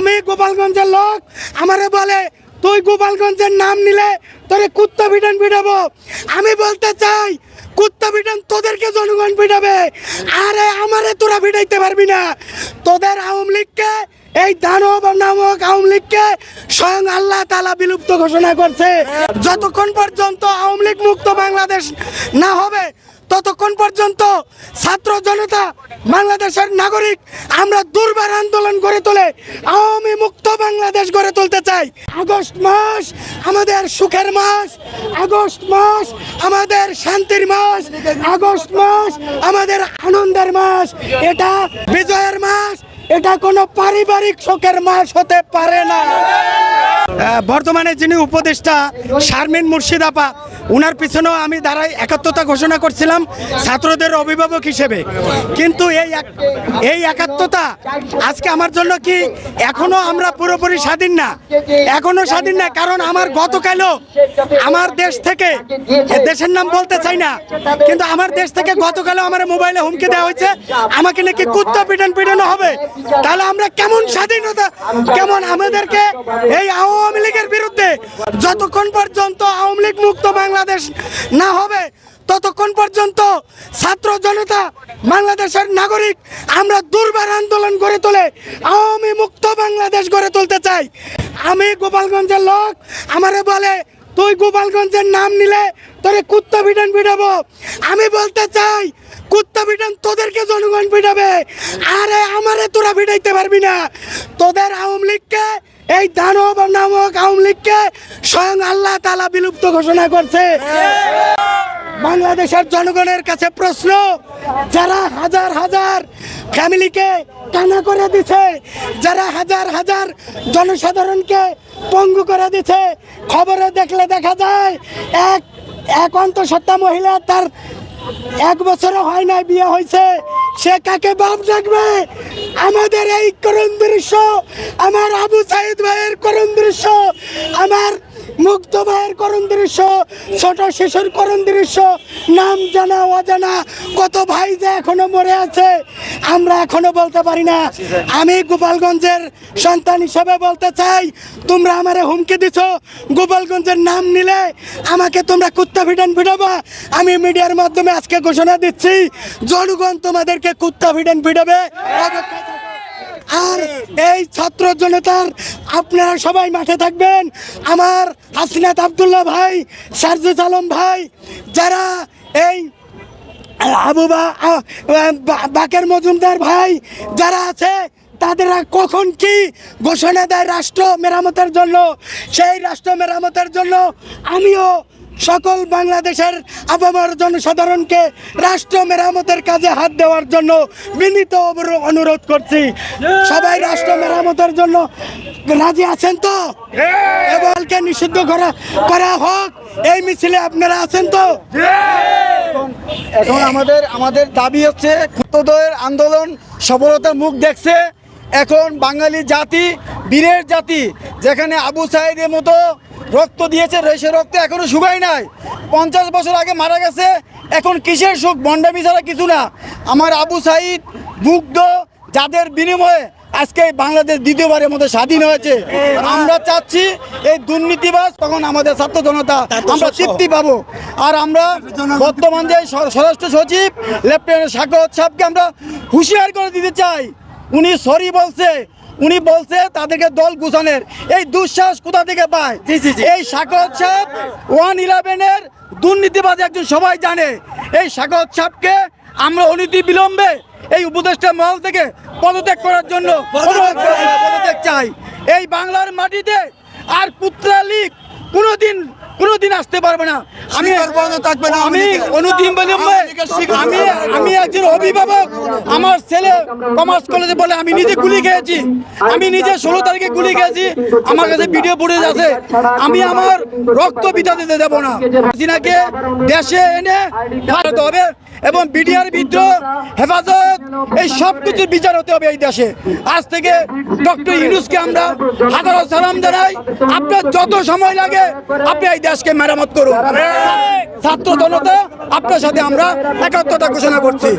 আমি গোপালগঞ্জের লোক। আমারে বলে, তুই গোপালগঞ্জের নাম নিলে তোরে কুত্তা পিটান পিটাবো। আমি বলতে চাই, কুত্তা পিটান তোদেরকে জনগণ পিটাবে। আরে আমারে তোরা পিটাইতে পারবি না। তোদের আওয়ামী লীগকে, এই দানব নামক আওয়ামী লীগকে স্বয়ং আল্লাহ তালা বিলুপ্ত ঘোষণা করছে। যতক্ষণ পর্যন্ত আওয়ামী লীগ মুক্ত বাংলাদেশ না হবে ততক্ষণ পর্যন্ত ছাত্র জনতা, বাংলাদেশের নাগরিক, আমরা দুর্বার আন্দোলন গড়ে তোলে আওয়ামী মুক্ত বাংলাদেশ গড়ে তুলতে চাই। আগস্ট মাস আমাদের সুখের মাস, আগস্ট মাস আমাদের শান্তির মাস, আগস্ট মাস আমাদের আনন্দের মাস। এটা বিজয়ের মাস, এটা কোনো পারিবারিক শোকের মাস হতে পারে না। বর্তমানে যিনি উপদেষ্টা শারমিন মুর্শিদাপা উনার পিছনেও আমি দাঁড়াই একাত্মতা ঘোষণা করছিলাম ছাত্রদের অভিভাবক হিসেবে। কিন্তু এই এই একাত্মতা আজকে আমার জন্য কি এখনও আমরা পুরোপুরি স্বাধীন না? এখনও স্বাধীন না, কারণ আমার গতকালও আমার দেশ থেকে দেশের নাম বলতে চাই না, কিন্তু আমার দেশ থেকে গতকালও আমার মোবাইলে হুমকি দেওয়া হয়েছে, আমাকে নাকি কুত্তা পিটান পিটানো হবে। তাহলে আমরা কেমন স্বাধীনতা, কেমন আমাদেরকে এই আওয়ামী লীগের বিরুদ্ধে যতক্ষণ পর্যন্ত আওয়ামী লীগ মুক্ত বাংলাদেশ না হবে, ততক্ষণ পর্যন্ত ছাত্র জনতা, বাংলাদেশের নাগরিক, আমরা দুর্বার আন্দোলন গড়ে তোলে আওয়ামী মুক্ত বাংলাদেশ গড়ে তুলতে চাই। আমি গোপালগঞ্জের লোক, আমারে বলে, তুই গোপালগঞ্জের নাম নিলে তোরে কুত্তা পিটান পিটাবো। আমি বলতে চাই কুত্তা পিটান, তোদেরকে জনগণ পিটাবে। আরে আমারে তোরা পিটাইতে পারবি না। তোদের আওয়ামী লীগকে, এই দানব নামক আওয়ামী লীগকে স্বয়ং আল্লাহ তালা বিলুপ্ত ঘোষণা করছে। বাংলাদেশের জনগণের কাছে প্রশ্ন, যারা হাজার হাজার ফ্যামিলিকে কানা করে দিছে, যারা হাজার হাজার জনসাধারণকে পঙ্গু করে দিছে, খবরে দেখলে দেখা যায়, এক এক অন্তঃসত্ত্বা মহিলা তার এক বছর হয় নাই বিয়ে হয়েছে সে কাকে বাপ ডাকবে? আমাদের এই করণ দৃশ্য, আমার আবু সাইদ ভাইয়ের করণ দৃশ্য, আমার মুগ্ধ ভাইয়ের করুণ দৃশ্য, ছোট শিশুর করুণ দৃশ্য, নাম জানা, অজানা, কত ভাই যে এখনও মরে আছে, আমরা এখনও বলতে পারি না আমি গোপালগঞ্জের সন্তান হিসেবে বলতে চাই, তোমরা আমারে হুমকি দিছ, গোপালগঞ্জের নাম নিলে আমাকে তোমরা কুত্তা ভিডান ভিডাবা আমি মিডিয়ার মাধ্যমে আজকে ঘোষণা দিচ্ছি, জনগণ তোমাদেরকে কুত্তা ভিডান ভিডাবে। আর এই ছাত্র জনতার আপনারা সবাই মাঠে থাকবেন। আমার হাসিনাত আবদুল্লাহ ভাই সারজুজ আলম ভাই, যারা এই আবু বাকের মজুমদার ভাই যারা আছে, তাদেরা কখন কি ঘোষণা দেয় রাষ্ট্র মেরামতের জন্য? সেই রাষ্ট্র মেরামতের জন্য আমিও সকল বাংলাদেশের আবহাওয়ার জনসাধারণকে রাষ্ট্র মেরামতের কাজে হাত দেওয়ার জন্য বিনীত অনুরোধ করছি। সবাই রাষ্ট্র মেরামতের জন্য রাজি আছেন তো? এবারকে নিষিদ্ধ করা করা হোক। এই মিছিলে আপনারা আছেন তো? এখন আমাদের আমাদের দাবি হচ্ছে ক্ষুদ্রদের আন্দোলন সফলতার মুখ দেখছে। এখন বাঙালি জাতি বীরের জাতি যেখানে আবু সাইদের মতো রক্ত দিয়েছে সে রক্ত এখনও শুকায় নাই। পঞ্চাশ বছর আগে মারা গেছে এখন কিসের সুখ? বন্ডামি ছাড়া কিছু না। আমার আবু সাইদ মুগ্ধ যাদের বিনিময়ে আজকে বাংলাদেশ দ্বিতীয়বারের মতো স্বাধীন হয়েছে। আমরা চাচ্ছি এই দুর্নীতিবাস তখন আমাদের ছাত্র জনতা আমরা তৃপ্তি পাবো। আর আমরা বর্তমান যে স্বরাষ্ট্র সচিব লেফটেন্যান্ট সাগর সাহেবকে আমরা হুঁশিয়ার করে দিতে চাই। উনি সরি বলছে উনি বলছে তাদেরকে দল গুছানের। এই দুঃসাহস কোথা থেকে পায়? এই সাগর সাহেব ওয়ান ইলেভেনের দুর্নীতিবাজ একজন সবাই জানে। এই সাগর সাহেবকে আমরা অনীতি বিলম্বে এই উপদেষ্টা মহল থেকে পদত্যাগ করার জন্য পদত্যাগ চাই। এই বাংলার মাটিতে আর পুত্রা লীগ কোনোদিন পারবে না। আমি থাকবে না আমি অনুদিন বলে আওয়ামী লীগের শিকড় আমি। আমি একজন অভিভাবক। আমার ছেলে কমার্স কলেজে বলে আমি নিজে গুলি খেয়েছি। আমি নিজে ষোলো তারিখে গুলি খেয়েছি। আমার কাছে ভিডিও ফুটেজ আছে। আমি আমার রক্ত বিতা দিতে দেবো না। দেশে এনে ফাটাতে হবে। এবং বিডিআর বিদ্রোহ, হেফাজত, এই সব কিছুর বিচার হতে হবে এই দেশে। আজ থেকে ডক্টর ইউনুসকে আমরা হাজারো সালাম জানাই। আপনার যত সময় লাগে, আপনি এই দেশকে মেরামত করুন। ছাত্র জনতা, আপনার সাথে আমরা একাত্মতা ঘোষণা করছি।